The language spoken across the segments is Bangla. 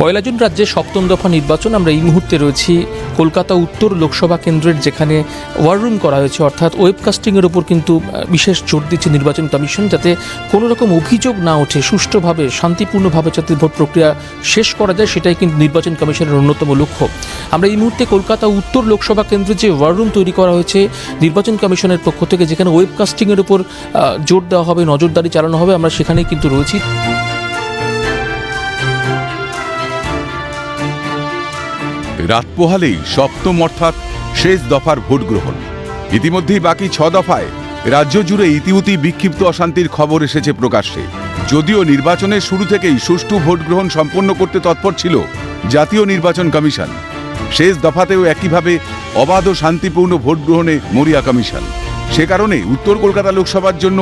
পয়লা জুন রাজ্যের সপ্তম দফা নির্বাচন। আমরা এই মুহূর্তে রয়েছি কলকাতা উত্তর লোকসভা কেন্দ্রের যেখানে ওয়ার রুম করা হয়েছে। অর্থাৎ ওয়েবকাস্টিংয়ের ওপর কিন্তু বিশেষ জোর দিচ্ছে নির্বাচন কমিশন যাতে কোনো রকম অভিযোগ না ওঠে সুষ্ঠুভাবে শান্তিপূর্ণভাবে যাতে ভোট প্রক্রিয়া শেষ করা যায় সেটাই কিন্তু নির্বাচন কমিশনের অন্যতম লক্ষ্য। আমরা এই মুহূর্তে কলকাতা উত্তর লোকসভা কেন্দ্রে যে ওয়ার রুম তৈরি করা হয়েছে নির্বাচন কমিশনের পক্ষ থেকে যেখানে ওয়েবকাস্টিংয়ের আহ, জোর দেওয়া হবে নজরদারি চালানো হবে আমরা সেখানেই কিন্তু রয়েছি। রাত পোহালেই সপ্তম অর্থাৎ শেষ দফার ভোট গ্রহণ। ইতিমধ্যেই বাকি ছ দফায় রাজ্য জুড়ে ইতিউতি বিক্ষিপ্ত অশান্তির খবর এসেছে প্রকাশ্যে। যদিও নির্বাচনের শুরু থেকেই সুষ্ঠু ভোট গ্রহণ সম্পন্ন করতে তৎপর ছিল জাতীয় নির্বাচন কমিশন। শেষ দফাতেও একইভাবে অবাধ ও শান্তিপূর্ণ ভোট গ্রহণে মরিয়া কমিশন। সে কারণে উত্তর কলকাতা লোকসভার জন্য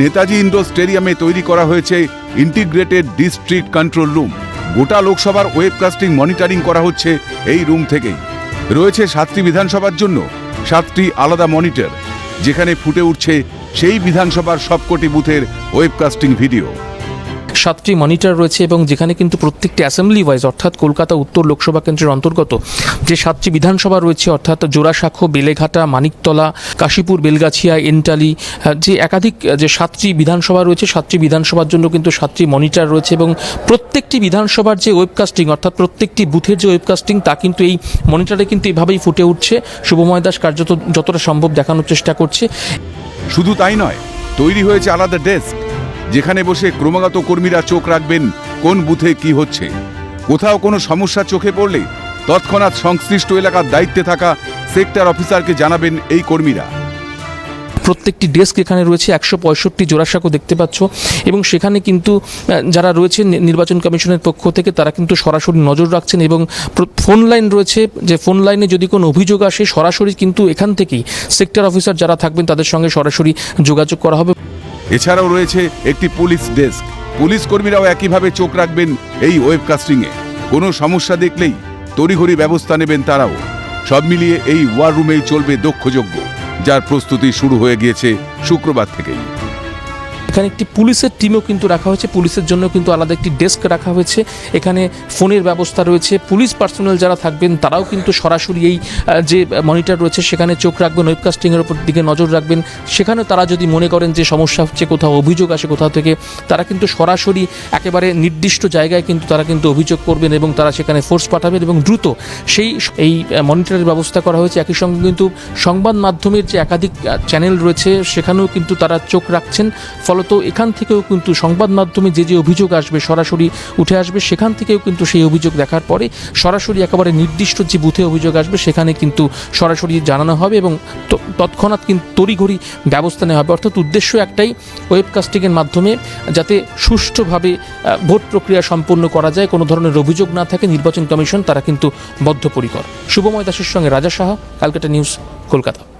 নেতাজি ইন্ডোর স্টেডিয়ামে তৈরি করা হয়েছে ইন্টিগ্রেটেড ডিস্ট্রিক্ট কন্ট্রোল রুম। গোটা লোকসভার ওয়েবকাস্টিং মনিটরিং করা হচ্ছে এই রুম থেকেই। রয়েছে সাতটি বিধানসভার জন্য সাতটি আলাদা মনিটর, যেখানে ফুটে উঠছে সেই বিধানসভার সবকটি বুথের ওয়েবকাস্টিং ভিডিও। সাতটি মনিটর রয়েছে এবং যেখানে কিন্তু প্রত্যেকটি অ্যাসেম্বলি ওয়াইজ অর্থাৎ কলকাতা, উত্তর লোকসভা কেন্দ্রের অন্তর্গত যে সাতটি বিধানসভা রয়েছে, অর্থাৎ জোড়াসাঁকো, বেলেঘাটা, মানিকতলা, কাশীপুর, বেলগাছিয়া, এন্টালি যে একাধিক যে সাতটি বিধানসভা রয়েছে, সাতটি বিধানসভার জন্য কিন্তু সাতটি মনিটর রয়েছে এবং প্রত্যেকটি বিধানসভার যে ওয়েবকাস্টিং অর্থাৎ প্রত্যেকটি বুথের যে ওয়েবকাস্টিং তা কিন্তু এই মনিটরে কিন্তু এভাবেই ফুটে উঠছে। শুভময় দাস কার্যত যতটা সম্ভব দেখানোর চেষ্টা করছে। শুধু তাই নয়, তৈরি হয়েছে আলাদা ডেস্ক যেখানে বসে ক্রমাগত কর্মীরা চোখ রাখবেন, কোন বুথে কি হচ্ছে। কোথাও কোনো সমস্যা চোখে পড়লে তৎক্ষণাৎ সংশ্লিষ্ট এলাকার দায়িত্বে থাকা সেক্টর অফিসারকে জানাবেন এই কর্মীরা। প্রত্যেকটি ডেস্ক এখানে রয়েছে, একশো পঁয়ষট্টি জোড়াসাঁকো দেখতে পাচ্ছ। এবং সেখানে কিন্তু যারা রয়েছে নির্বাচন কমিশনের পক্ষ থেকে, তারা কিন্তু সরাসরি নজর রাখছেন এবং ফোন লাইন রয়েছে যে ফোন লাইনে যদি কোনো অভিযোগ আসে, সরাসরি কিন্তু এখান থেকেই সেক্টর অফিসার যারা থাকবেন, তাদের সঙ্গে সরাসরি যোগাযোগ করা হবে। এছাড়াও রয়েছে একটি পুলিশ ডেস্ক। পুলিশ কর্মীরাও একইভাবে চোখ রাখবেন এই ওয়েবকাস্টিংয়ে। কোনো সমস্যা দেখলেই তড়িঘড়ি ব্যবস্থা নেবেন তারাও। সব মিলিয়ে এই ওয়ার রুমেই চলবে দক্ষযজ্ঞ, যার প্রস্তুতি শুরু হয়ে গিয়েছে শুক্রবার থেকেই। এখানে একটি পুলিশের টিমও কিন্তু রাখা হয়েছে। পুলিশের জন্য কিন্তু আলাদা একটি ডেস্ক রাখা হয়েছে। এখানে ফোনের ব্যবস্থা রয়েছে। পুলিশ পার্সোনাল যারা থাকবেন, তারাও কিন্তু সরাসরি এই যে মনিটর রয়েছে, সেখানে চোখ রাখবেন ওয়েবকাস্টিংয়ের উপর দিকে নজর রাখবেন। সেখানে তারা যদি মনে করেন যে সমস্যা হচ্ছে কোথাও, অভিযোগ আসে কোথাও থেকে, তারা কিন্তু সরাসরি একেবারে নির্দিষ্ট জায়গায় কিন্তু তারা কিন্তু অভিযোগ করবেন এবং তারা সেখানে ফোর্স পাঠাবেন এবং দ্রুত সেই, এই মনিটরের ব্যবস্থা করা হয়েছে। একই সঙ্গে কিন্তু সংবাদ মাধ্যমের যে একাধিক চ্যানেল রয়েছে, সেখানেও কিন্তু তারা চোখ রাখছেন। ফলত এখান থেকেও কিন্তু সংবাদ মাধ্যমে যে যে অভিযোগ আসবে, সরাসরি উঠে আসবে, সেখান থেকেও কিন্তু সেই অভিযোগ দেখার পরে সরাসরি একেবারে নির্দিষ্ট যে বুথে অভিযোগ আসবে, সেখানে কিন্তু সরাসরি জানানো হবে এবং তৎক্ষণাৎ কিন্তু তড়িঘড়ি ব্যবস্থা নেওয়া হবে। অর্থাৎ উদ্দেশ্য একটাই ওয়েবকাস্টিংয়ের মাধ্যমে যাতে সুষ্ঠুভাবে ভোট প্রক্রিয়া সম্পন্ন করা যায়, কোনো ধরনের অভিযোগ না থাকে, নির্বাচন কমিশন তারা কিন্তু বদ্ধপরিকর। শুভময় দাসের সঙ্গে রাজা সাহা, ক্যালকাটা নিউজ, কলকাতা।